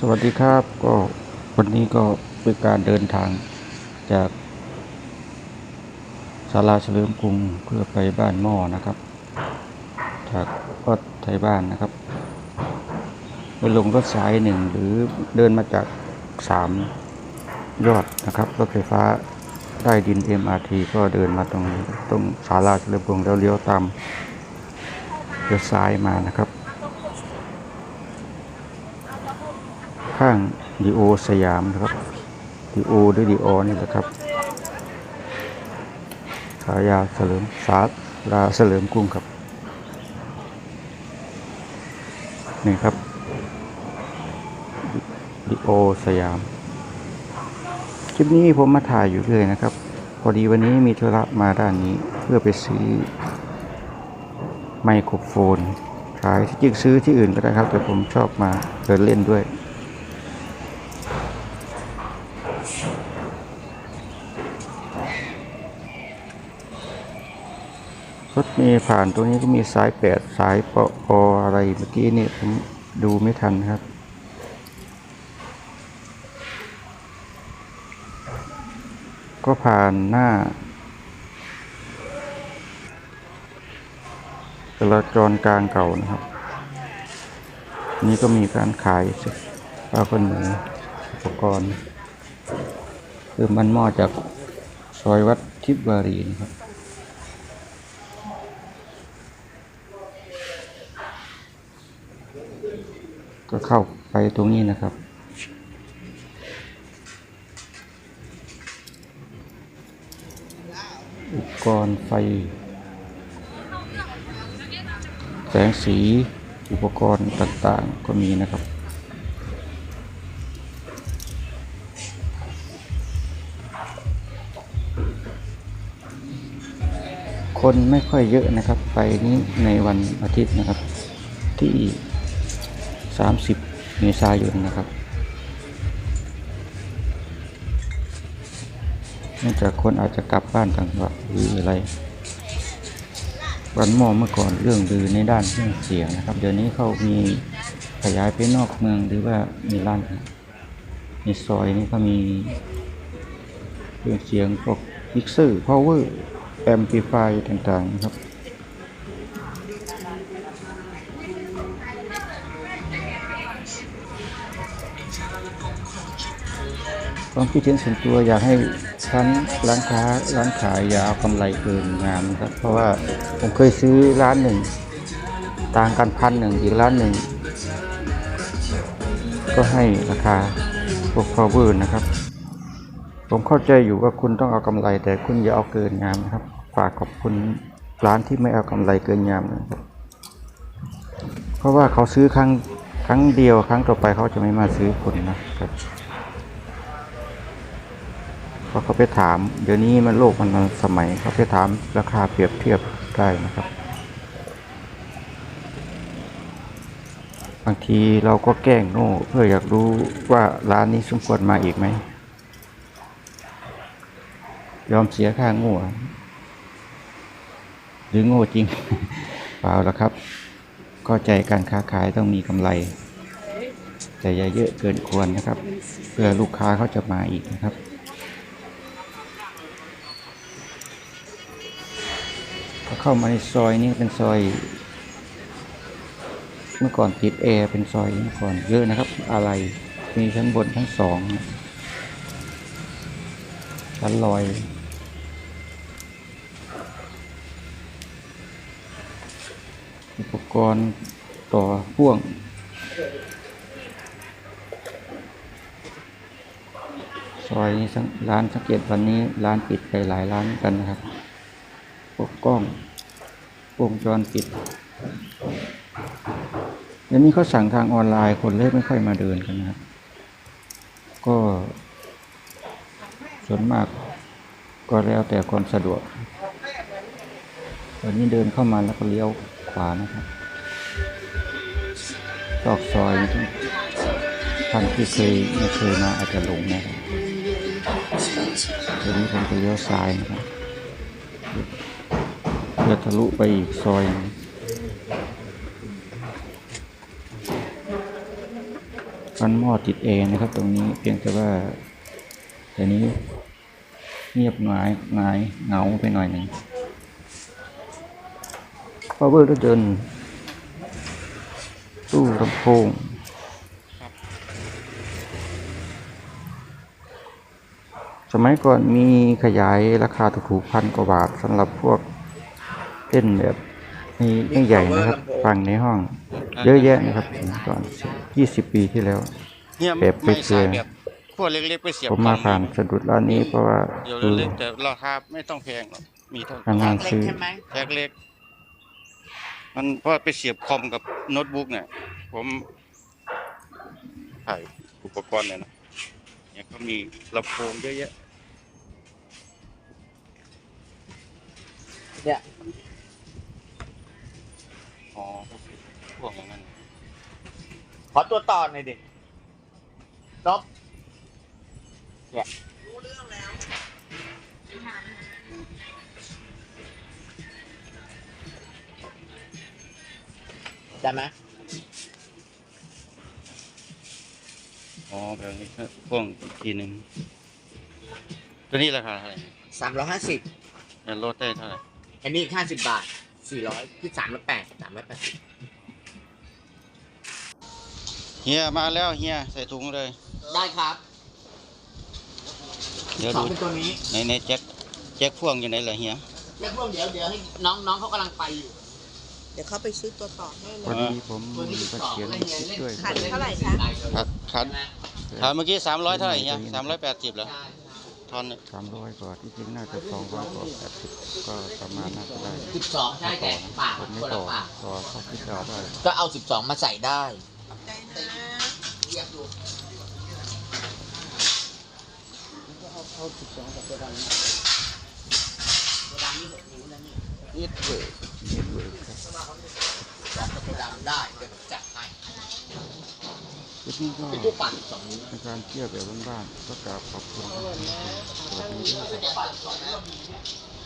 สวัสดีครับก็วันนี้ก็เป็นการเดินทางจากศาลาเฉลิมกรุงเพื่อไปบ้านหม้อนะครับ จากวัดไทยบ้านนะครับไปลงรถสายหนึ่งหรือเดินมาจากสามยอดนะครับรถไฟฟ้าใต้ดิน MRT ก็เดินมาตรงตรงศาลาเฉลิมกรุงแล้วเลี้ยวตามเลี้ยวซ้ายมานะครับ ข้างดีโอสยามนะครับดีโอหรือดีออนี่แหละครับฉายาเฉลิมสาลาเฉลิมกรุงครับนี่ครับดีโอสยาม คลิปนี้ผมมาถ่ายอยู่เลยนะครับ พอดีวันนี้มีธุระมาด้านนี้เพื่อไปซื้อไมโครโฟนขายที่จริงซื้อที่อื่นก็ได้ครับ แต่ผมชอบมาเดินเล่นด้วย รถเมล์ผ่านตรงนี้ก็มีสายแปดสายปออะไรเมื่อกี้นี่ผมดูไม่ทันครับ ก็ผ่านหน้าจราจรกลางเก่านะครับ นี่ก็มีการขายผ้าขนหนูอุปกรณ์ คือมันหม้อจากซอยวัดทิพย์วารีนะครับ ก็เข้าไปตรงนี้นะครับ อุปกรณ์ไฟ แสงสีอุปกรณ์ต่างๆก็มีนะครับคนไม่ค่อยเยอะนะครับ ไปนี้ในวันอาทิตย์นะครับ ที่ 30เมษายนนะครับเนื่องจากคนอาจจะกลับบ้านต่างจังหวัดหรืออะไรวันหมอเมื่อก่อนเรื่องลือในด้านเครื่องเสียงนะครับ เดี๋ยวนี้เขามีขยายไปนอกเมืองหรือว่ามีร้านในซอยนี้ก็มีเครื่องเสียงพวกมิกเซอร์พาวเวอร์แอมพลิฟายต่างๆนะครับ ความคิดเห็นส่วนตัวอยากให้ร้นร้านค้าร้านขายอย่าเอากำไรเกินงามนะครับ เพราะว่าผมเคยซื้อร้านหนึ่ง ต่างกันพันหนึ่งอีกร้านหนึ่ง ก็ให้ราคาพวก power นะครับ ผมเข้าใจอยู่ว่าคุณต้องเอากำไรแต่คุณอย่าเอาเกินงามนะครับ ฝากขอบคุณร้านที่ไม่เอากำไรเกินงามนะครับ เพราะว่าเขาซื้อครั้งครั้งเดียวครั้งต่อไปเขาจะไม่มาซื้อคุณนะครับ พอเขาไปถาม เดี๋ยวนี้มันโลกมันสมัยเขาไปถามราคาเปรียบเทียบได้นะครับ บางทีเราก็แกล้งโง่เพื่ออยากรู้ว่าร้านนี้สมควรมาอีกไหมยอมเสียค่าโง่หรือโง่จริง เปล่าแล้วครับ ก็ใจการค้าขายต้องมีกำไรแต่อย่าเยอะเกินควรนะครับ เพื่อลูกค้าเขาจะมาอีกนะครับ เข้ามาในซอยนี้เป็นซอย เมื่อก่อนติดแอร์เป็นซอยเมื่อก่อนเยอะนะครับ อะไรมีชั้นบนชั้นสองชั้นลอยอุปกรณ์ต่อพ่วง ซอยนี้ร้านสังเกตวันนี้ร้านปิดไปหลายร้านกันนะครับพวกกล้อง วงจรปิดเดี๋ยวนี้เขาสั่งทางออนไลน์คนเล่ไม่ค่อยมาเดินกันนะครับก็ส่วนมากก็แล้วแต่ความสะดวกตอนนี้เดินเข้ามาแล้วก็เลี้ยวขวานะครับซอกซอยท่านที่เคยไม่เคยมาอาจจะหลงนะครับตอนนี้ผมจะเลี้ยวซ้ายนะครับะลุไปอีกซอยฟันหม้อติดเองนะครับ ตรงนี้เพียงแต่ว่าแต่นี้เงียบหงายหงายเหงาไปหน่อยหนึ่ง power รถยนต์ตู้ลำโพงสมัยก่อนมีขยายราคาถูกๆพันกว่าบาทสำหรับพวก เล่นแบบไม่ไม่ใหญ่นะครับ ฟังในห้อง เยอะแยะนะครับสมัยก่อนยี่สิบปีที่แล้วเนี่ยแบบไม่เปลือยๆใช่แบบขั้วเล็กๆไปเสียบผมมาผ่านสะดุดร้านนี้เพราะว่าเดี๋ยวดูเล็กๆแต่ราคาไม่ต้องแพงหรอกมีเท่านานๆซื้อแพ็คเล็ก มันเพราะไปเสียบคอมกับโน้ตบุ๊กเนี่ย ผมถ่ายอุปกรณ์เนี่ยนะเนี่ยเขามีลำโพงเยอะแยะเนี่ย อ๋อพวกอย่างนั้นขอตัวต่อหน่อยดินบเนี่ยได้ไหมอ๋อแบบนี้ครับพ่วงอีกทีหนึ่งตัวนี้ราคาเท่าไหร่สามร้อยห้าสิบแล้วลดได้เท่าไหร่อันนี้ห้าสิบบาท สี่ร้อยที่สามร้อยแปดสามร้อยแปดสิบเฮียมาแล้วเฮียใส่ถุงเลย ได้ครับเดี๋ยวสอดูงเป็นตัวนี้ในในแจ็คแจ็คพ่วงอยู่ไหนเหรอเฮียเรียกพวกเดี๋ยวเดี๋ยวให้น้องน้องเขากำลังไปอยู่ เดี๋ยวเขาไปซื้อตัวต่อให้เลพอยดีผมตัวนี้ก็เขียนคลิปด้วยขาดเท่าไหร่คะคัดคัดถามเมื่อกี้สามร้อยเท่าไหร่เฮียสามร้อยแปดสิบเหรอ ทอนเนี่ยสามร้อยกว่าที่จริงน่าจะสองร้อยกว่าแปดสิบก็ประมาณน่าจะได้สิบสองใช่แต่ปากผมไม่คนต่ละอปากต่อเขาคิดเอาได้ก็เอาสิบสองมาใส่ได้ใจนะเรียกดูเอาสิบสองกับตัวดำนะตัวดำนี่หกนิ้วนะนี่นิดเดียวเห็นเลยครับสองกับตัวดำได้เดี๋ยวผมจัดให้คลิป นี้ก็เป็นตู้ปั่นสองนิ้วเป็นการเที่ยวแบบบ้านๆก็กราบขอบคุณครับสวัสดีครับ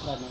ได้ไหม